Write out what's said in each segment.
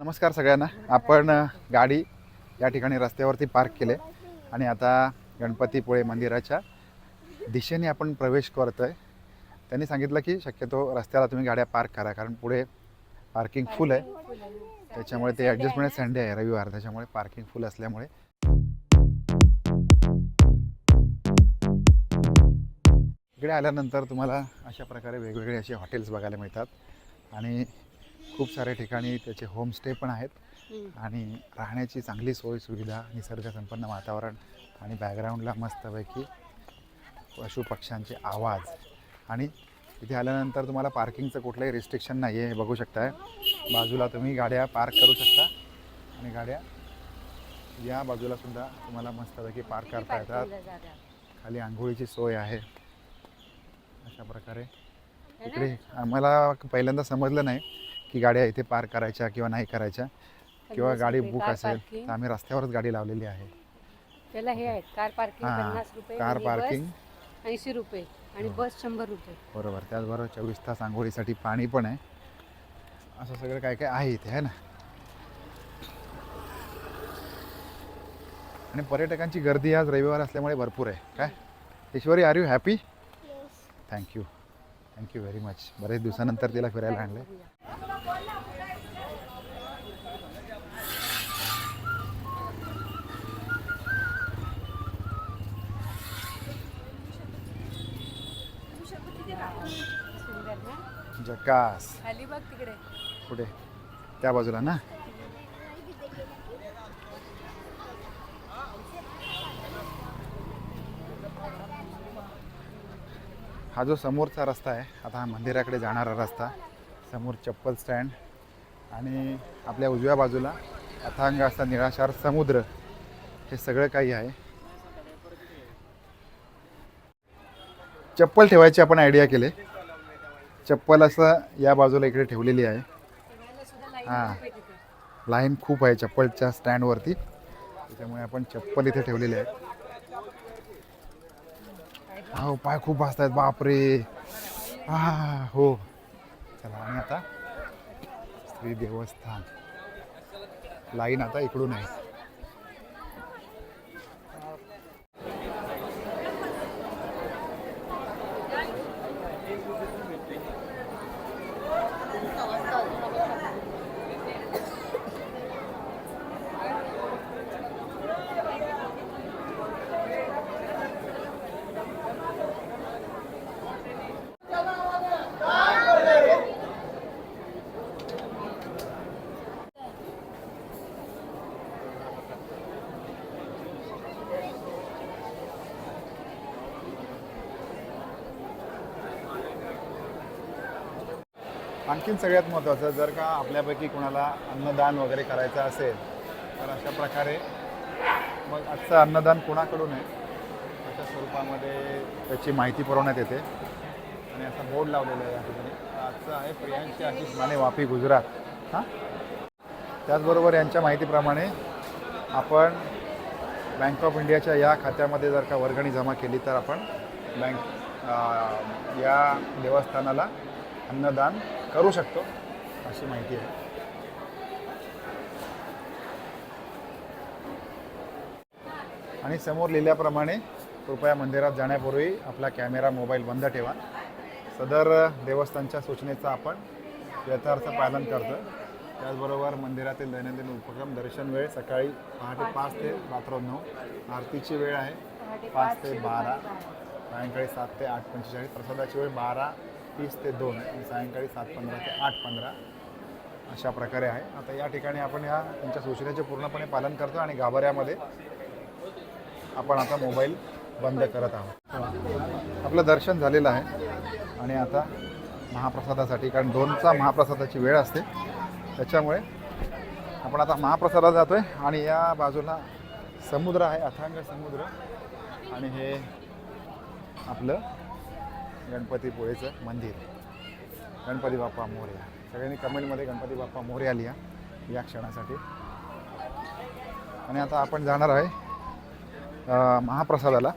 नमस्कार सगळ्यांना. आपण गाडी या ठिकाणी रस्त्यावरती पार्क केले आणि आता गणपतीपुळे मंदिराच्या दिशेने आपण प्रवेश करतो आहे त्यांनी सांगितलं की शक्यतो रस्त्याला तुम्ही गाड्या पार्क करा कारण पुढे पार्किंग फुल आहे. त्याच्यामुळे ते ॲडजस्टमेंट संडे आहे रविवार. त्याच्यामुळे पार्किंग फुल असल्यामुळे. इकडे आल्यानंतर तुम्हाला अशा प्रकारे वेगवेगळे असे हॉटेल्स बघायला मिळतात. आणि खूप साऱ्या ठिकाणी त्याचे होमस्टे पण आहेत. आणि राहण्याची चांगली सोय सुविधा निसर्गसंपन्न वातावरण आणि बॅकग्राऊंडला मस्तपैकी पशुपक्ष्यांचे आवाज. आणि इथे आल्यानंतर तुम्हाला पार्किंगचं कुठलंही रिस्ट्रिक्शन नाही आहे हे बघू शकताय. बाजूला तुम्ही गाड्या पार्क करू शकता. आणि गाड्या या बाजूला सुद्धा तुम्हाला मस्तपैकी पार्क करता येतात. खाली आंघोळीची सोय आहे. अशा प्रकारे इकडे आम्हाला पहिल्यांदा समजलं नाही. की गाड्या इथे पार्क करायच्या किंवा नाही करायच्या किंवा गाडी बुक असेल तर आम्ही रस्त्यावरच गाडी लावलेली आहे. त्याला हे आहेत कार पार्किंग हां, पन्नास रुपये कार पार्किंग. ऐंशी रुपये आणि हो. बस शंभर रुपये. बरोबर त्याचबरोबर चोवीस तास आंघोळीसाठी पाणी पण आहे. असं सगळं काय काय आहे इथे आहे ना? आणि पर्यटकांची गर्दी आज रविवार असल्यामुळे भरपूर आहे. काय? Ishwari are you happy thank you thank you very much बरेच दिवसानंतर तिला फिरायला आणलं सुंदर ना? जकास. खाली बघ तिकडे. कुठे त्या बाजूला ना? हा जो समोरचा रस्ता आहे आता हा मंदिराकडे जाणारा रस्ता समोर चप्पल स्टँड आणि आपल्या उजव्या बाजूला अथांग असा निराशार समुद्र. हे सगळं काही आहे. चप्पल ठेवायची आपण आयडिया केले. चप्पल असं या बाजूला इकडे ठेवलेली आहे. हां. लाईन खूप आहे चप्पलच्या स्टँडवरती त्याच्यामुळे आपण चप्पल इथे ठेवलेली आहे. हो पाय खूप वाजत आहेत बापरे. हा हो. चला आणि आता श्री देवस्थान. लाईन आता इकडून आहे. आणखीन सगळ्यात महत्त्वाचं जर का आपल्यापैकी कोणाला अन्नदान वगैरे करायचं असेल तर अशा प्रकारे मग आजचं अन्नदान कोणाकडून आहे? अशा स्वरूपामध्ये त्याची माहिती पुरवण्यात येते. आणि असा बोर्ड लावलेला आहे या ठिकाणी. आजचं आहे प्रियांशी आशिष माने वापी गुजरात. हां? त्याचबरोबर यांच्या माहितीप्रमाणे आपण बँक ऑफ इंडियाच्या या खात्यामध्ये जर का वर्गणी जमा केली तर आपण बँक या देवस्थानाला अन्नदान करू शकतो अशी माहिती आहे. आणि समोर लिहिल्याप्रमाणे कृपया मंदिरात जाण्यापूर्वी आपला कॅमेरा मोबाईल बंद ठेवा. सदर देवस्थानच्या सूचनेचं आपण यथार्थ पालन करतो. त्याचबरोबर मंदिरातील दैनंदिन उपक्रम दर्शन वेळ सकाळी पहाटे पाच ते रात्र नऊ. आरतीची वेळ आहे पाच ते बारा. सायंकाळी सात ते आठ पंचेचाळीस. प्रसादाची वेळ बारा तीस ते दोन आणि सायंकाळी सात पंधरा ते आठ पंधरा अशा प्रकारे आहे. आता या ठिकाणी आपण या त्यांच्या सूचनेचे पूर्णपणे पालन करतो आणि गाभाऱ्यामध्ये आपण आता मोबाईल बंद करत आहोत. आपलं दर्शन झालेलं आहे आणि आता महाप्रसादासाठी कारण दोनचा महाप्रसादाची वेळ असते. त्याच्यामुळे आपण आता महाप्रसादात जातो आहे आणि या बाजूला समुद्र आहे अथांग समुद्र. आणि हे आपलं गणपतीपुळेचं मंदिर. गणपती बाप्पा मोर्या. सगळ्यांनी कमेंटमध्ये गणपती बाप्पा मोर्या लिहा या क्षणासाठी. आणि आता आपण जाणार आहे महाप्रसादाला.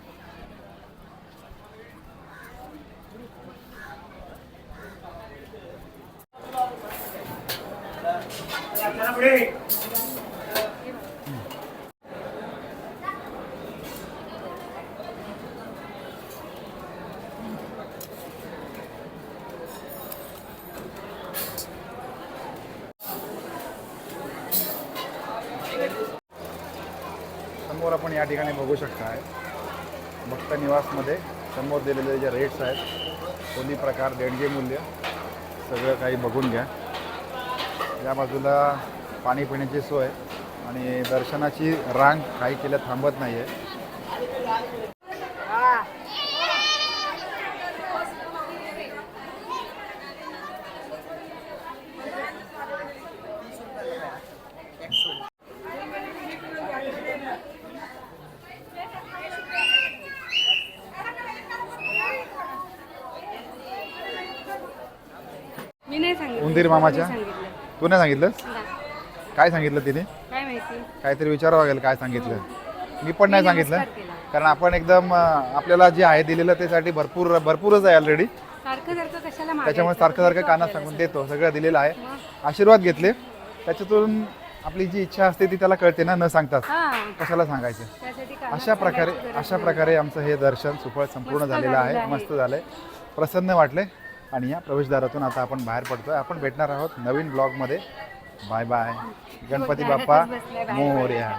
समोर आपण या ठिकाणी बघू शकताय भक्त निवासमध्ये समोर दिलेले जे रेट्स आहेत दोन्ही प्रकार देणगे मूल्य. सगळं काही बघून घ्या. या बाजूला पाणी पिण्याची सोय आणि दर्शनाची रांग काही केल्या थांबत नाही आहे मी नाही सांगितलं उंदीर मामाच्या? तू नाही सांगितलं? ना. काय सांगितलं तिने? काय माहिती? काहीतरी विचारावं लागेल काय सांगितलं. मी पण नाही सांगितलं. कारण आपण एकदम आपल्याला जे आहे दिलेलं त्यासाठी भरपूर भरपूरच आहे ऑलरेडी? त्याच्यामुळे सारखं सारखं कानात सांगून देतो. सगळं दिलेलं आहे. आशीर्वाद घेतले. त्याच्यातून आपली जी इच्छा असते ती त्याला कळते ना न सांगताच. हा. कशाला सांगायचं? अशा प्रकारे अशा. प्रकारे आमचं हे दर्शन सुफळ संपूर्ण झालेलं आहे. मस्त झालंय. प्रसन्न वाटले. आणि या प्रवेशद्वारातून आता आपण बाहेर पडतोय. आपण भेटणार आहोत नवीन ब्लॉगमध्ये. Bye bye. गणपती बाप्पा मोर्या.